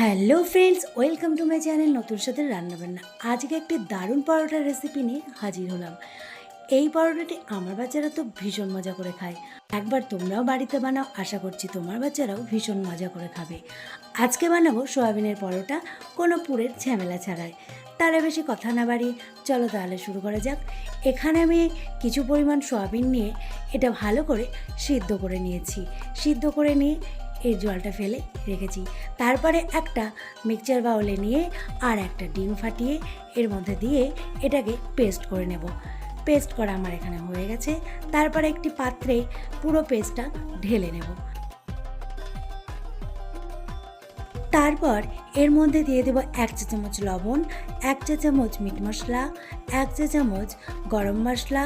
Hello friends, welcome to my channel নতুন সাথে রান্নাবান্না। আজকে একটি দারুণ পরোটার রেসিপি নিয়ে হাজির হলাম। এই পরোটাটি আমার বাচ্চারা তো ভীষণ মজা করে খায়। একবার তোমরাও বাড়িতে বানাও, আশা করছি তোমার বাচ্চারাও ভীষণ মজা করে খাবে। আজকে বানাবো সোয়াবিনের পরোটা, কোনো পুরের ঝামেলা ছাড়াই। তারা বেশি কথা না বাড়িয়ে, চলো তাহলে শুরু করা যাক। এখানে আমি কিছু পরিমাণ সোয়াবিন নিয়ে এটা ভালো করে সিদ্ধ করে নিয়েছি। সিদ্ধ করে নিয়ে এর জলটা ফেলে রেখেছি। তারপরে একটা মিক্সচার বাউলে নিয়ে আর একটা ডিম ফাটিয়ে এর মধ্যে দিয়ে এটাকে পেস্ট করে নেব। পেস্ট করা আমার এখানে হয়ে গেছে। তারপরে একটি পাত্রে পুরো পেস্টটা ঢেলে নেব। তারপর এর মধ্যে দিয়ে দেবো এক চা চামচ লবণ, এক চা চামচ মিট মশলা, এক চা চামচ গরম মশলা,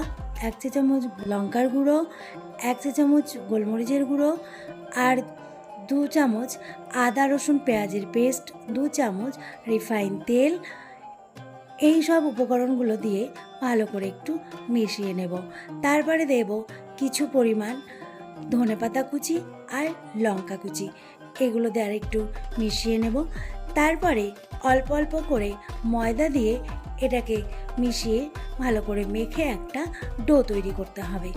এক চা চামচ লঙ্কার গুঁড়ো, এক চা চামচ গোলমরিচের গুঁড়ো আর দু চামচ আদা রসুন পেঁয়াজের পেস্ট, দু চামচ রিফাইন তেল। এই সব উপকরণগুলো দিয়ে ভালো করে একটু মিশিয়ে নেব। তারপরে দেব কিছু পরিমাণ ধনেপাতা কুচি আর লঙ্কা কুচি। এগুলো দিয়ে একটু মিশিয়ে নেব। তারপরে অল্প অল্প করে ময়দা দিয়ে এটাকে মিশিয়ে ভালো করে মেখে একটা ডো তৈরি করতে হবে।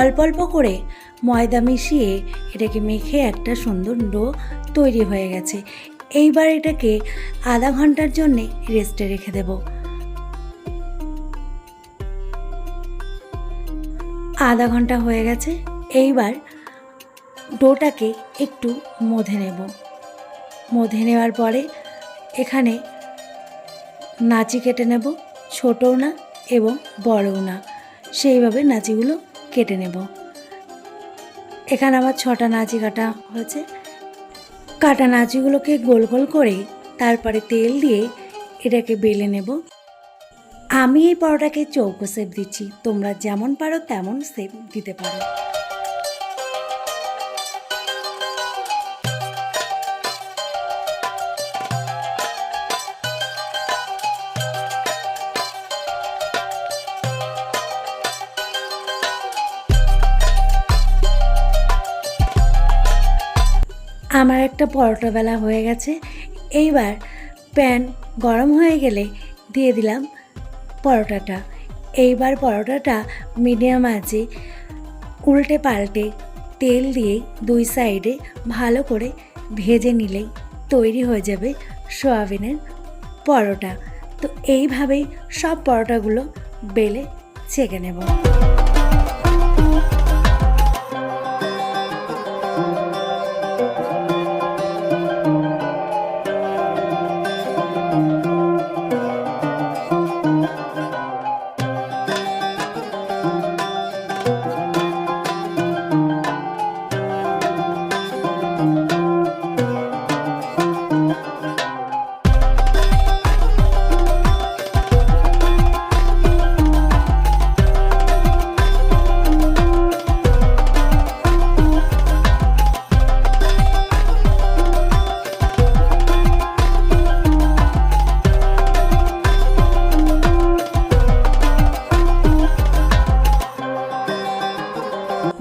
অল্প অল্প করে ময়দা মিশিয়ে এটাকে মেখে একটা সুন্দর ডো তৈরি হয়ে গেছে। এইবার এটাকে আধা ঘণ্টার জন্যে রেস্টে রেখে দেব। আধা ঘণ্টা হয়ে গেছে, এইবার ডোটাকে একটু মধে নেব। মধে নেওয়ার পরে এখানে নাচি কেটে নেব, ছোটও না এবং বড়ও না। সেইভাবে নাচিগুলো কেটে নেব। এখানে আবার ছটা নাচি কাটা হয়েছে। কাটা নাচিগুলোকে গোল গোল করে তারপরে তেল দিয়ে এটাকে বেলে নেব। আমি এই পরোটাকে চৌকো সেপ দিচ্ছি। তোমরা যেমন পারো তেমন সেপ দিতে পারো। আমার একটা পরোটা বেলা হয়ে গেছে। এইবার প্যান গরম হয়ে গেলে দিয়ে দিলাম পরোটাটা। এইবার পরোটাটা মিডিয়াম আছে উল্টে পাল্টে তেল দিয়ে দুই সাইডে ভালো করে ভেজে নিলেই তৈরি হয়ে যাবে সোয়াবিনের পরোটা। তো এইভাবেই সব পরোটাগুলো বেলে ছেঁকে নেব।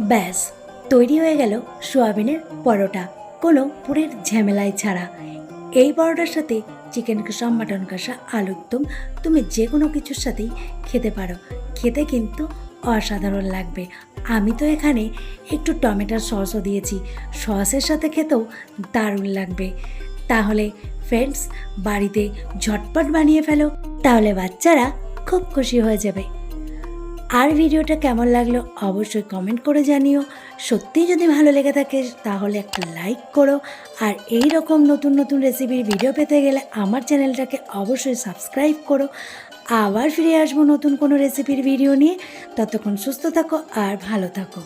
ব্যাস, তৈরি হয়ে গেল সোয়াবিনের পরোটা। কোনো পুরের ঝামেলায় ছাড়া। এই পরোটার সাথে চিকেন কষা মাটন কষা, আলুর দম, তুমি যে কোনো কিছুর সাথেই খেতে পারো। খেতে কিন্তু অসাধারণ লাগবে। আমি তো এখানে একটু টমেটোর সসও দিয়েছি। সসের সাথে খেতেও দারুণ লাগবে। তাহলে ফ্রেন্ডস বাড়িতে ঝটপট বানিয়ে ফেলো। তাহলে বাচ্চারা খুব খুশি হয়ে যাবে। আর ভিডিওটা কেমন লাগল অবশ্যই কমেন্ট করে জানিও। সত্যি যদি ভালো লেগে থাকে, তাহলে একটা লাইক করো। আর এই রকম নতুন নতুন রেসিপির ভিডিও পেতে গেলে আমার চ্যানেলটাকে অবশ্যই সাবস্ক্রাইব করো। আবার ফিরে আসব নতুন কোনো রেসিপির ভিডিও নিয়ে। ততক্ষণ সুস্থ থাকো আর ভালো থাকো।